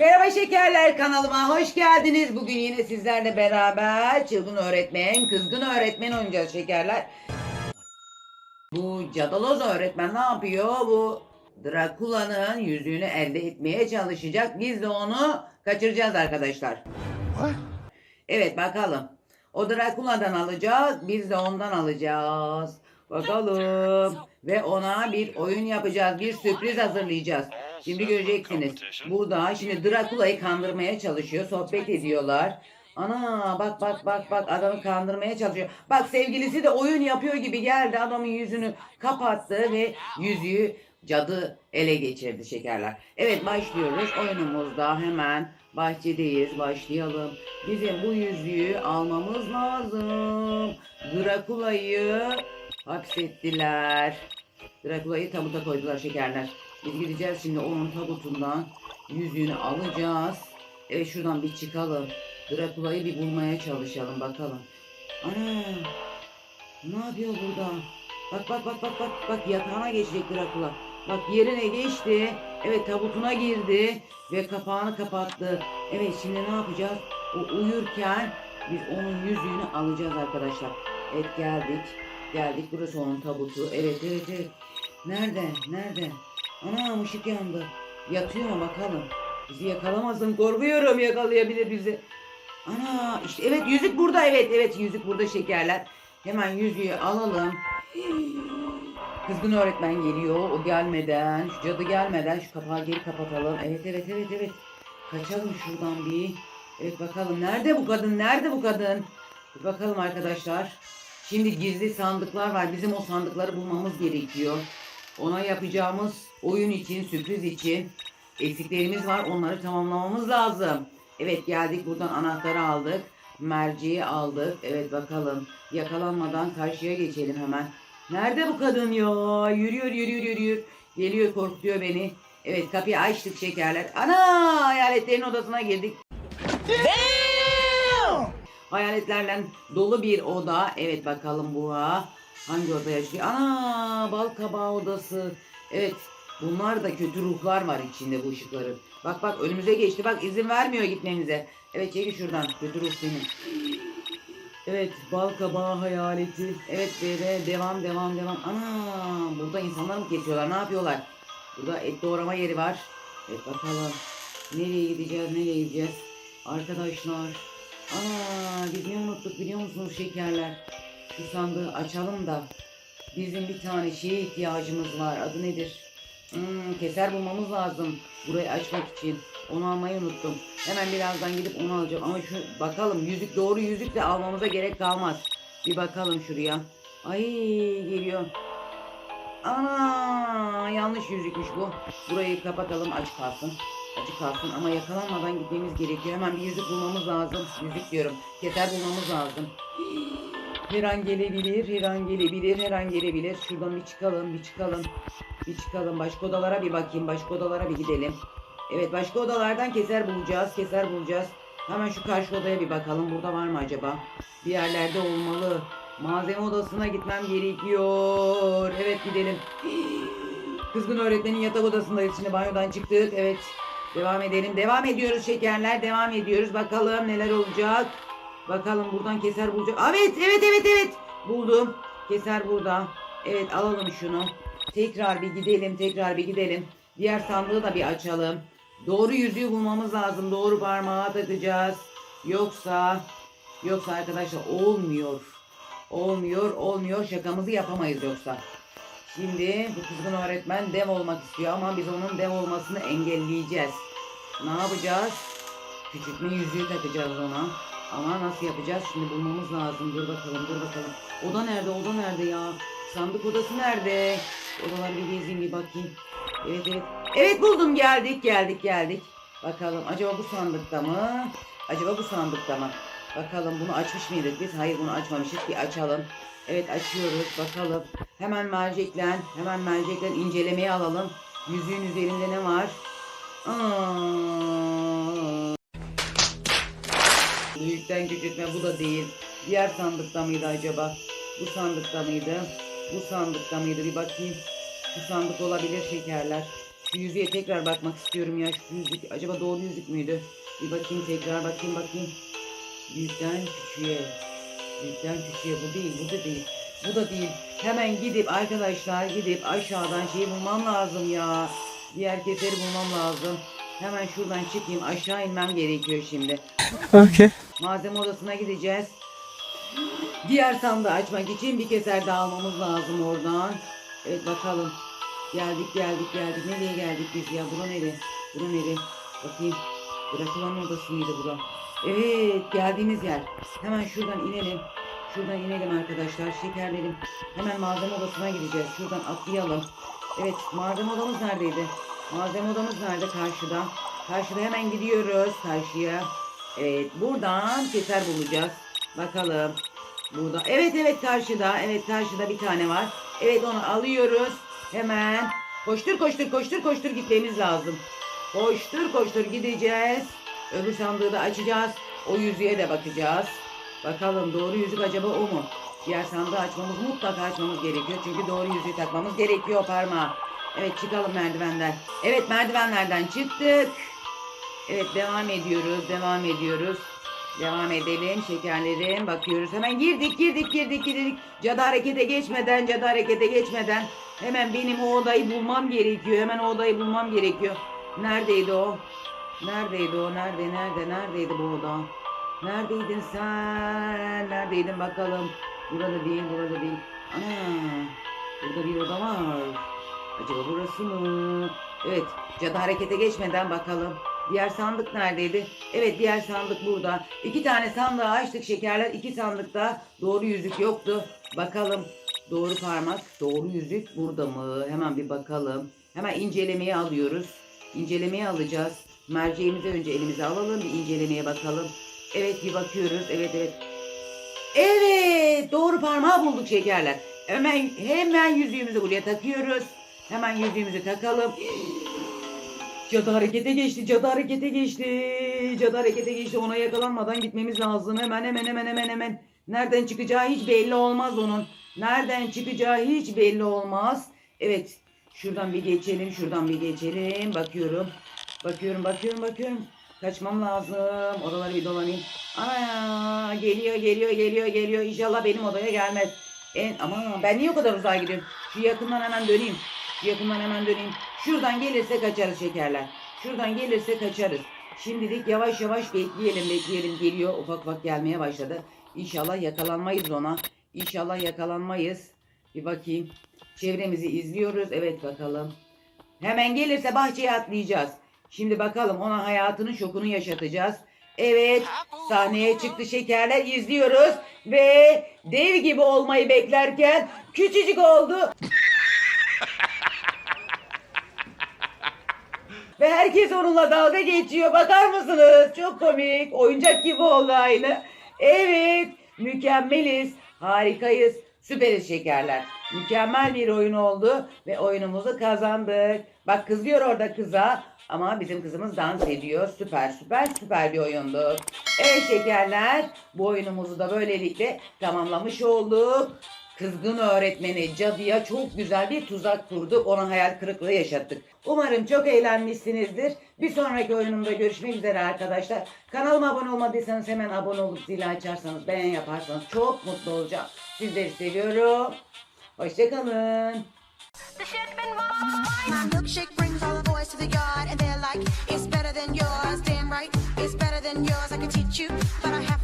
Merhaba şekerler kanalıma hoş geldiniz. Bugün yine sizlerle beraber çılgın öğretmen, kızgın öğretmen oynayacağız şekerler. Bu cadaloz öğretmen ne yapıyor? Bu Drakula'nın yüzüğünü elde etmeye çalışacak. Biz de onu kaçıracağız arkadaşlar. Evet bakalım. O Drakula'dan alacak, biz de ondan alacağız. Bakalım. Ve ona bir oyun yapacağız, bir sürpriz hazırlayacağız. Şimdi göreceksiniz. Burada şimdi Drakula'yı kandırmaya çalışıyor, sohbet ediyorlar. Ana bak bak bak bak adamı kandırmaya çalışıyor. Bak sevgilisi de oyun yapıyor gibi geldi adamın yüzünü kapattı ve yüzüğü cadı ele geçirdi şekerler. Evet başlıyoruz oyunumuzda hemen bahçedeyiz başlayalım. Bizim bu yüzüğü almamız lazım. Drakula'yı hapsettiler. Drakula'yı tabuta koydular şekerler. Biz gideceğiz şimdi onun tabutundan yüzüğünü alacağız. Evet şuradan bir çıkalım. Drakula'yı bir bulmaya çalışalım bakalım. Ana ne yapıyor burada? Bak bak bak bak bak bak yatağına geçecek Drakula. Bak yerine geçti. Evet tabutuna girdi ve kapağını kapattı. Evet şimdi ne yapacağız? O uyurken biz onun yüzüğünü alacağız arkadaşlar. Evet geldik. Geldik burası onun tabutu. Evet evet evet. Nerede? Nerede? Ana ışık yandı. Yatıyor mu bakalım. Bizi yakalamasın. Korkuyorum yakalayabilir bizi. Ana işte evet yüzük burada evet evet yüzük burada şekerler. Hemen yüzüğü alalım. Kızgın öğretmen geliyor. O gelmeden, şu cadı gelmeden şu kapağı geri kapatalım. Evet evet evet evet. Kaçalım şuradan bir. Evet bakalım nerede bu kadın? Nerede bu kadın? Bir bakalım arkadaşlar. Şimdi gizli sandıklar var. Bizim o sandıkları bulmamız gerekiyor. Ona yapacağımız oyun için, sürpriz için eksiklerimiz var. Onları tamamlamamız lazım. Evet geldik buradan anahtarı aldık. Merceği aldık. Evet bakalım. Yakalanmadan karşıya geçelim hemen. Nerede bu kadın ya? Yürüyor yürüyor yürüyor. Geliyor korkutuyor beni. Evet kapıyı açtık şekerler. Ana hayaletlerin odasına girdik. Hayaletlerle dolu bir oda. Evet bakalım bu ha. Hangi oda yaşıyor? Ana bal kabağı odası. Evet bunlar da kötü ruhlar var içinde bu ışıkların. Bak bak önümüze geçti. Bak izin vermiyor gitmemize. Evet çekil şuradan. Kötü ruh senin. Evet bal kabağı hayaleti. Evet bebe devam devam devam. Ana burada insanlar mı kesiyorlar? Ne yapıyorlar? Burada et doğrama yeri var. Evet bakalım. Nereye gideceğiz? Nereye gideceğiz? Arkadaşlar. Ana biz ne unuttuk biliyor musunuz şekerler? Şu sandığı açalım da. Bizim bir tane şeye ihtiyacımız var. Adı nedir? Hmm, keser bulmamız lazım. Burayı açmak için. Onu almayı unuttum. Hemen birazdan gidip onu alacağım. Ama şu bakalım yüzük doğru yüzük de almamıza gerek kalmaz. Bir bakalım şuraya. Ay geliyor. Ana yanlış yüzükmüş bu. Burayı kapatalım açık kalsın. Açık kalsın ama yakalanmadan gitmemiz gerekiyor. Hemen bir yüzük bulmamız lazım. Yüzük diyorum. Keser bulmamız lazım. Her an gelebilir, her an gelebilir, her an gelebilir. Şuradan bir çıkalım, bir çıkalım. Bir çıkalım. Başka odalara bir bakayım. Başka odalara bir gidelim. Evet başka odalardan keser bulacağız. Keser bulacağız. Hemen şu karşı odaya bir bakalım. Burada var mı acaba? Bir yerlerde olmalı. Malzeme odasına gitmem gerekiyor. Evet gidelim. Kızgın öğretmenin yatak odasındayız. Şimdi banyodan çıktık. Evet. Devam edelim. Devam ediyoruz şekerler. Devam ediyoruz. Bakalım neler olacak. Bakalım buradan keser bulacak. Evet evet evet evet. Buldum. Keser burada. Evet alalım şunu. Tekrar bir gidelim. Tekrar bir gidelim. Diğer sandığı da bir açalım. Doğru yüzüğü bulmamız lazım. Doğru parmağa takacağız. Yoksa yoksa arkadaşlar olmuyor. Olmuyor, olmuyor. Şakamızı yapamayız yoksa. Şimdi bu kızgın öğretmen dev olmak istiyor ama biz onun dev olmasını engelleyeceğiz. Ne yapacağız? Küçültme yüzüğü takacağız ona. Ama nasıl yapacağız? Şimdi bulmamız lazım. Dur bakalım, dur bakalım. Oda nerede? Oda nerede ya? Sandık odası nerede? Odaları bir gezeyim bir bakayım. Evet evet. Evet buldum geldik geldik geldik. Bakalım acaba bu sandıkta mı? Acaba bu sandıkta mı? Bakalım bunu açmış mıydık biz? Hayır bunu açmamışız. Bir açalım. Evet açıyoruz bakalım. Hemen merceklen, hemen merceklen incelemeye alalım. Yüzüğün üzerinde ne var? Aa. Büyükten küçültme bu da değil. Diğer sandıkta mıydı acaba? Bu sandıkta mıydı? Bu sandıkta mıydı? Bir bakayım. Şu sandık olabilir şekerler. Şu yüzüğe tekrar bakmak istiyorum ya. Şu yüzük acaba doğru yüzük müydü? Bir bakayım tekrar bakayım bakayım. Büyükten küçüğe. Büyükten küçüğe bu değil bu da değil. Bu da değil. Hemen gidip arkadaşlar gidip aşağıdan şeyi bulmam lazım ya. Diğer keferi bulmam lazım. Hemen şuradan çıkayım aşağı inmem gerekiyor şimdi. Okay. Malzeme odasına gideceğiz. Diğer sandığı açmak için bir keser daha almamız lazım oradan. Evet bakalım. Geldik geldik geldik. Nereye geldik biz ya? Bura nere? Bura nere? Bakayım. Bırakılan odası mıydı bura? Evet geldiğimiz yer. Hemen şuradan inelim. Şuradan inelim arkadaşlar. Şekerlerim. Hemen malzeme odasına gideceğiz. Şuradan atlayalım. Evet malzeme odamız neredeydi? Malzeme odamız nerede? Karşıda. Karşıda hemen gidiyoruz karşıya. Evet buradan keser bulacağız. Bakalım. Burada. Evet evet karşıda. Evet karşıda bir tane var. Evet onu alıyoruz. Hemen. Koştur koştur koştur koştur gitmemiz lazım. Koştur koştur gideceğiz. Öbür sandığı da açacağız. O yüzüğe de bakacağız. Bakalım doğru yüzük acaba o mu? Diğer sandığı açmamız mutlaka açmamız gerekiyor. Çünkü doğru yüzüğü takmamız gerekiyor parmağa. Evet çıkalım merdivenden. Evet merdivenlerden çıktık. Evet devam ediyoruz. Devam ediyoruz. Devam edelim şekerlerim. Bakıyoruz. Hemen girdik girdik girdik girdik. Cadı harekete geçmeden cadı harekete geçmeden hemen benim o odayı bulmam gerekiyor. Hemen o odayı bulmam gerekiyor. Neredeydi o? Neredeydi o? Nerede? Nerede? Neredeydi bu oda? Neredeydin sen? Neredeydin bakalım? Burada değil, burada değil. Ana! Burada bir oda var. Acaba burası mı? Evet, cadı harekete geçmeden bakalım. Diğer sandık neredeydi? Evet, diğer sandık burada. İki tane sandığı açtık şekerler. İki sandıkta doğru yüzük yoktu. Bakalım. Doğru parmak, doğru yüzük burada mı? Hemen bir bakalım. Hemen incelemeye alıyoruz. İncelemeye alacağız. Merceğimizi önce elimize alalım. Bir incelemeye bakalım. Evet bir bakıyoruz. Evet evet. Evet doğru parmağı bulduk şekerler. Hemen hemen yüzüğümüzü buraya takıyoruz. Hemen yüzüğümüzü takalım. Cadı harekete geçti. Cadı harekete geçti. Cadı harekete geçti. Ona yakalanmadan gitmemiz lazım. Hemen hemen hemen hemen hemen. Nereden çıkacağı hiç belli olmaz onun. Nereden çıkacağı hiç belli olmaz. Evet. Şuradan bir geçelim. Şuradan bir geçelim. Bakıyorum. Bakıyorum bakıyorum bakıyorum. Kaçmam lazım. Odaları bir dolanayım. Ana geliyor geliyor geliyor geliyor. İnşallah benim odaya gelmez. En, ama ben niye o kadar uzağa gidiyorum? Şu yakından hemen döneyim. Şu yakından hemen döneyim. Şuradan gelirse kaçarız şekerler. Şuradan gelirse kaçarız. Şimdilik yavaş yavaş bekleyelim bekleyelim. Geliyor ufak ufak gelmeye başladı. İnşallah yakalanmayız ona. İnşallah yakalanmayız. Bir bakayım. Çevremizi izliyoruz. Evet bakalım. Hemen gelirse bahçeye atlayacağız. Şimdi bakalım ona hayatının şokunu yaşatacağız. Evet sahneye çıktı şekerler izliyoruz ve dev gibi olmayı beklerken küçücük oldu. Ve herkes onunla dalga geçiyor. Bakar mısınız? Çok komik. Oyuncak gibi oldu aynı. Evet mükemmeliz. Harikayız. Süperiz şekerler. Mükemmel bir oyun oldu ve oyunumuzu kazandık. Bak kızıyor orada kıza ama bizim kızımız dans ediyor. Süper süper süper bir oyundu. Evet şekerler bu oyunumuzu da böylelikle tamamlamış olduk. Kızgın öğretmeni cadıya çok güzel bir tuzak kurduk. Ona hayal kırıklığı yaşattık. Umarım çok eğlenmişsinizdir. Bir sonraki oyunumda görüşmek üzere arkadaşlar. Kanalıma abone olmadıysanız hemen abone olup zili açarsanız, beğen yaparsanız çok mutlu olacağım. Sizleri seviyorum. Hoşçakalın. Better than yours. Damn right, it's better than yours. I can teach you, but I have